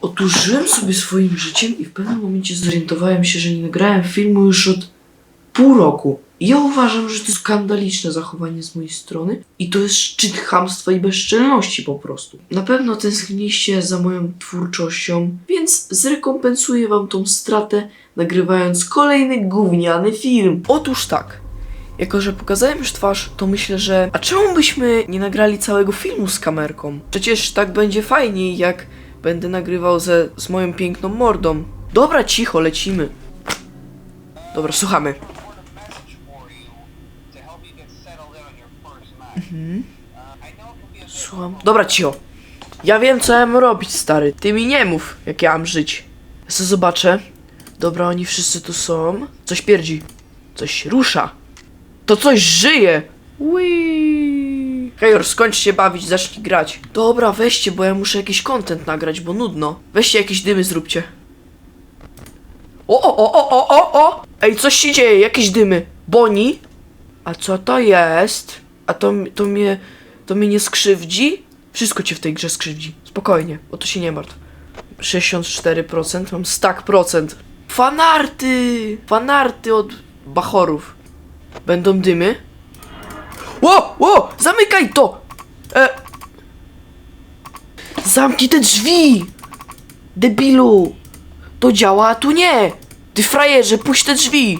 Otóż żyłem sobie swoim życiem i w pewnym momencie zorientowałem się, że nie nagrałem filmu już od pół roku. I ja uważam, że to skandaliczne zachowanie z mojej strony i to jest szczyt chamstwa i bezczelności po prostu. Na pewno tęskniliście za moją twórczością, więc zrekompensuję wam tą stratę, nagrywając kolejny gówniany film. Otóż tak. Jako, że pokazałem już twarz, to myślę, że a czemu byśmy nie nagrali całego filmu z kamerką? Przecież tak będzie fajniej, jak będę nagrywał ze, z moją piękną mordą. Dobra, cicho, lecimy. Dobra, słuchamy. Mhm. Słucham. Dobra, cicho. Ja wiem, co ja mam robić, stary. Ty mi nie mów, jak ja mam żyć. Ja zobaczę. Dobra, oni wszyscy tu są. Coś pierdzi. Coś rusza. To coś żyje! Wii. Hejor, skończ się bawić, zacznij grać. Dobra, weźcie, bo ja muszę jakiś content nagrać, bo nudno. Weźcie jakieś dymy, zróbcie. O, o, o, o, o, o, o! Ej, coś się dzieje, jakieś dymy. Boni? A co to jest? A to, to mnie, to mnie nie skrzywdzi? Wszystko cię w tej grze skrzywdzi. Spokojnie, o to się nie martw. 64%, mam stack procent. Fanarty! Fanarty od bachorów. Będą dymy? Ło, ło, zamykaj to! E... Zamknij te drzwi! Debilu! To działa, a tu nie! Ty frajerze, puść te drzwi!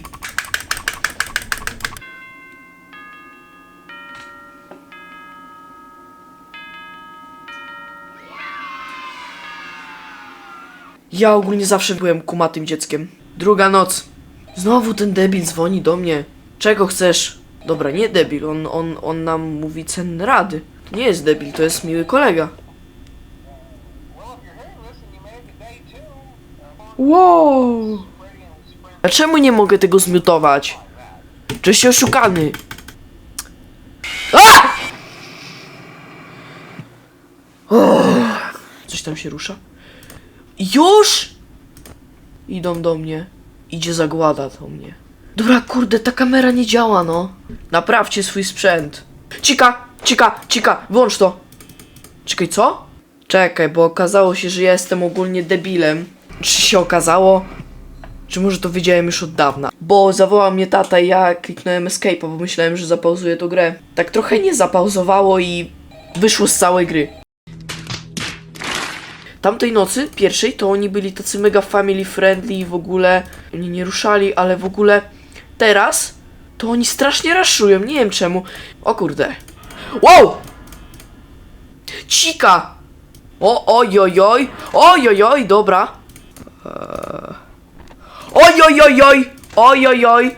Ja ogólnie zawsze byłem kumatym dzieckiem. Druga noc. Znowu ten debil dzwoni do mnie. Czego chcesz? Dobra, nie debil, on, on, on nam mówi cenne rady. To nie jest debil, to jest miły kolega. Wow! A czemu nie mogę tego zmiutować? Się oszukany? A! O! Coś tam się rusza? Już? Idą do mnie. Idzie zagłada do mnie. Dobra, kurde, ta kamera nie działa, no. Naprawcie swój sprzęt. Cika, cika, cika, włącz to. Czekaj, co? Czekaj, bo okazało się, że ja jestem ogólnie debilem. Czy się okazało? Czy może to wiedziałem już od dawna? Bo zawołał mnie tata i ja kliknąłem escape, bo myślałem, że zapauzuję tą grę. Tak trochę nie zapauzowało i wyszło z całej gry. Tamtej nocy, pierwszej, to oni byli tacy mega family friendly i w ogóle oni nie ruszali, ale w ogóle teraz to oni strasznie raszują, nie wiem czemu. O kurde. Wow! Cika! O, ojojoj, ojojoj, dobra. Eee. Ojojojoj, ojojoj.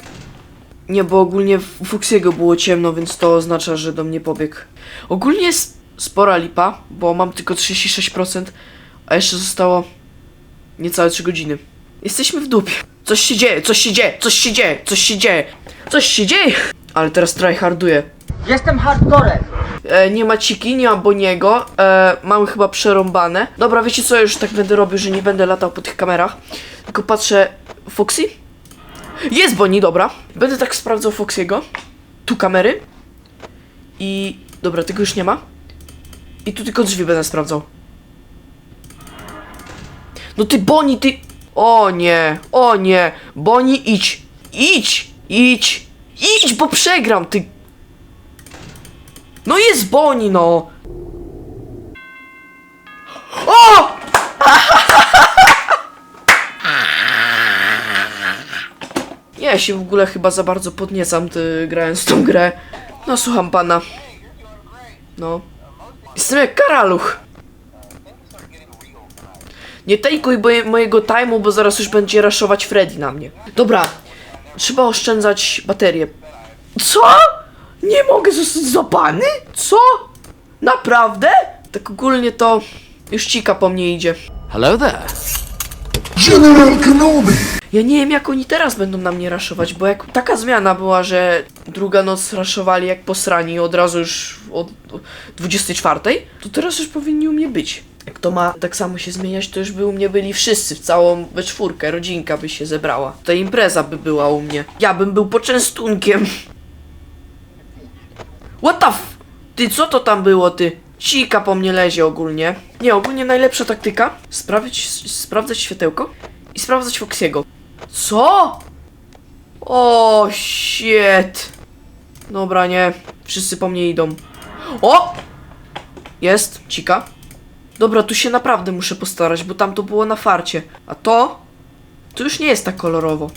Nie, bo ogólnie w Fuxiego było ciemno, więc to oznacza, że do mnie pobiegł. Ogólnie jest spora lipa, bo mam tylko 36%, a jeszcze zostało niecałe 3 godziny. Jesteśmy w dupie. Coś się dzieje, coś się dzieje, coś się dzieje, coś się dzieje, coś się dzieje. Ale teraz tryharduję. Jestem hardcorem. E, nie ma Ciki, nie ma Boniego. E, mamy chyba przerąbane. Dobra, wiecie co, już tak będę robił, że nie będę latał po tych kamerach. Tylko patrzę... Foxy? Jest Boni, dobra. Będę tak sprawdzał Foxiego. Tu kamery. I... Dobra, tego już nie ma. I tu tylko drzwi będę sprawdzał. No ty Boni, ty... O nie, o nie. Boni, idź. Idź, idź. Idź, bo przegram, ty no jest Boni, no! O! Ja się w ogóle chyba za bardzo podniecam, ty, grając w tą grę. No, słucham pana. No. Jestem jak karaluch. Nie tejkuj mojego time'u, bo zaraz już będzie raszować Freddy na mnie. Dobra. Trzeba oszczędzać baterię. Co? Nie mogę zostać złapany? Co? Naprawdę? Tak ogólnie to już cika po mnie idzie. Hello there. General Kenobi! Ja nie wiem jak oni teraz będą na mnie raszować, bo jak taka zmiana była, że druga noc raszowali jak posrani od razu już od od 24, to teraz już powinni u mnie być. Jak to ma tak samo się zmieniać, to już by u mnie byli wszyscy, w całą we czwórkę, rodzinka by się zebrała. To impreza by była u mnie. Ja bym był poczęstunkiem. What the f... Ty, co to tam było, ty? Cika po mnie lezie ogólnie. Nie, ogólnie najlepsza taktyka. Sprawić, sprawdzać światełko i sprawdzać Foxiego. Co? O, shit. Dobra, nie. Wszyscy po mnie idą. O! Jest, cika. Dobra, tu się naprawdę muszę postarać, bo tam to było na farcie. A to? To już nie jest tak kolorowo.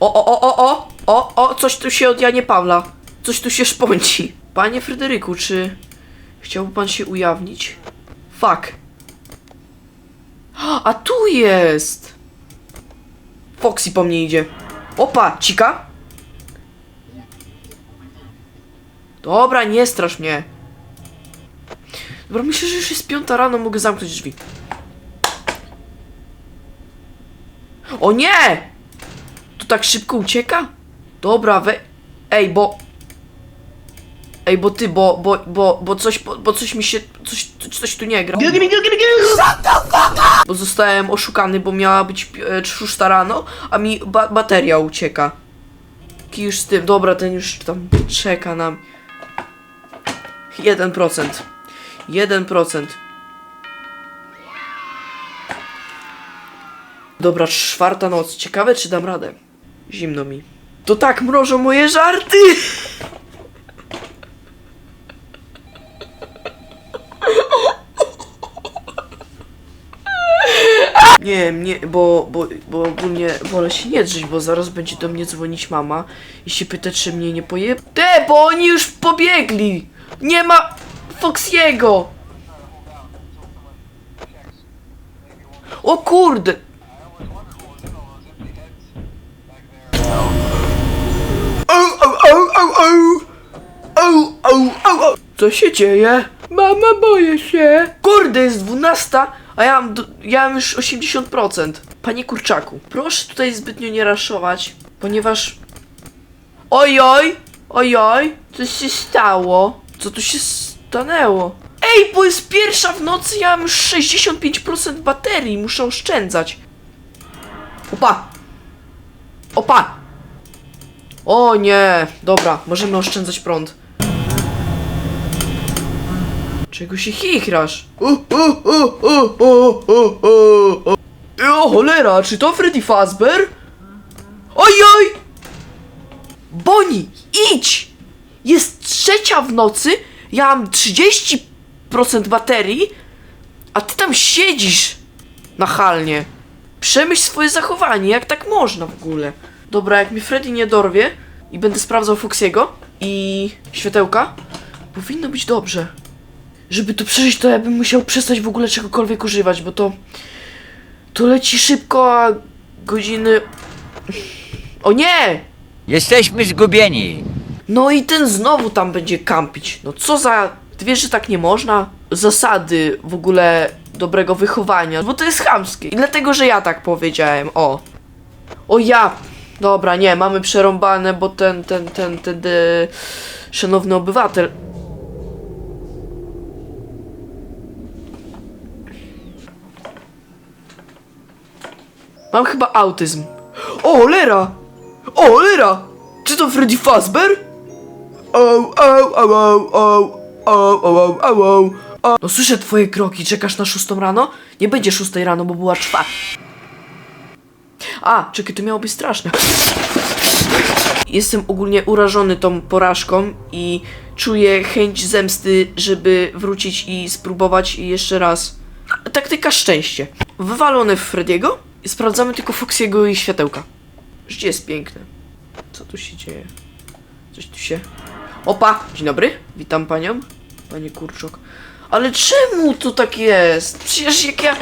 O, o, o, o, o, o, o, coś tu się od Janie Pawla. Coś tu się szpąci. Panie Fryderyku, czy chciałby pan się ujawnić? Fuck. A tu jest! Foxy po mnie idzie. Opa, cika. Dobra, nie strasz mnie. Dobra, myślę, że już jest piąta rano, mogę zamknąć drzwi. O nie! To tak szybko ucieka? Dobra, we... Ej, bo... Ej, bo ty, bo, bo, bo, bo coś, bo, bo coś mi się, coś, coś tu nie gra. Bo zostałem oszukany, bo miała być e, szósta rano, a mi ba bateria ucieka. Ki już z tym, dobra, ten już tam czeka nam. 1%. 1%. Dobra, czwarta noc. Ciekawe, czy dam radę. Zimno mi. To tak mrożą moje żarty! Nie, nie, bo, bo, bo ogólnie wolę się nie drzeć, bo zaraz będzie do mnie dzwonić mama i się pyta, czy mnie nie poje... Te, bo oni już pobiegli! Nie ma Foxiego! O kurde! Au, au, au, au, au! Au, au, au, au! Co się dzieje? Mama, boję się! Kurde, jest 12, a ja mam, do, ja mam już 80%. Panie kurczaku, proszę tutaj zbytnio nie raszować, ponieważ... Ojoj! Ojoj! Co się stało? Co tu się stanęło? Ej, bo jest pierwsza w nocy, ja mam już 65% baterii, muszę oszczędzać. Opa! Opa! O nie! Dobra, możemy oszczędzać prąd. Czego się chichrasz? O, o, o, o, o, o, o, o. o cholera, czy to Freddy Fazbear? Ojoj! Boni, idź! Jest trzecia w nocy, ja mam 30% baterii, a ty tam siedzisz nachalnie. Przemyśl swoje zachowanie, jak tak można w ogóle. Dobra, jak mi Freddy nie dorwie i będę sprawdzał Foxiego i światełka, powinno być dobrze. Żeby to przeżyć, to ja bym musiał przestać w ogóle czegokolwiek używać, bo to... To leci szybko, a godziny... O nie! Jesteśmy zgubieni. No i ten znowu tam będzie kampić. No co za... Ty wiesz, że tak nie można? Zasady w ogóle dobrego wychowania, bo to jest chamskie. I dlatego, że ja tak powiedziałem, o. O ja! Dobra, nie, mamy przerąbane, bo ten, ten, ten, ten, ten szanowny obywatel... Mam chyba autyzm. O, cholera! O, cholera! Czy to Freddy Fazbear? Au, au, au, au, au, au, au, au, au. No słyszę twoje kroki, czekasz na szóstą rano? Nie będzie szóstej rano, bo była czwarta. A, czekaj, to miało być straszne. Jestem ogólnie urażony tą porażką i czuję chęć zemsty, żeby wrócić i spróbować jeszcze raz. Taktyka szczęście. Wywalone w Frediego sprawdzamy tylko Foxiego i światełka. Życie jest piękne. Co tu się dzieje? Coś tu się... Opa! Dzień dobry, witam panią. Panie Kurczok. Ale czemu to tak jest? Przecież jak ja...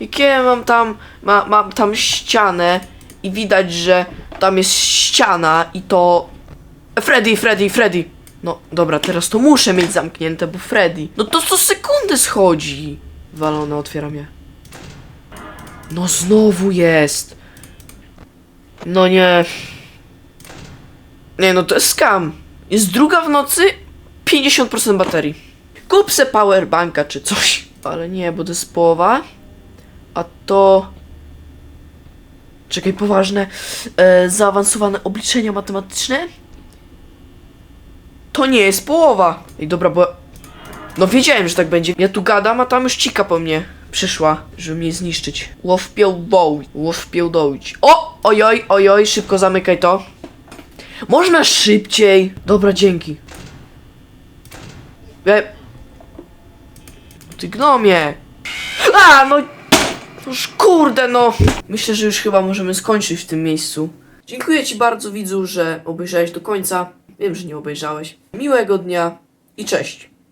Jak ja mam tam... Ma, mam tam ścianę i widać, że tam jest ściana i to... Freddy, Freddy, Freddy! No, dobra, teraz to muszę mieć zamknięte, bo Freddy... No to co sekundy schodzi! Walone, otwieram je. No znowu jest! No nie... Nie no, to jest skam. Jest druga w nocy, 50% baterii. Kup se powerbanka czy coś. Ale nie, bo to jest połowa. A to... Czekaj, poważne. E, zaawansowane obliczenia matematyczne. To nie jest połowa. Ej, dobra, bo... No wiedziałem, że tak będzie. Ja tu gadam, a tam już cika po mnie przyszła, żeby mnie zniszczyć. Łow piełdołć. Łow piełdołć. O! Ojoj, ojoj, szybko zamykaj to. Można szybciej. Dobra, dzięki. E... Ty gnomie. A, no... Noż kurde, no. Myślę, że już chyba możemy skończyć w tym miejscu. Dziękuję Ci bardzo, widzu, że obejrzałeś do końca. Wiem, że nie obejrzałeś. Miłego dnia i cześć.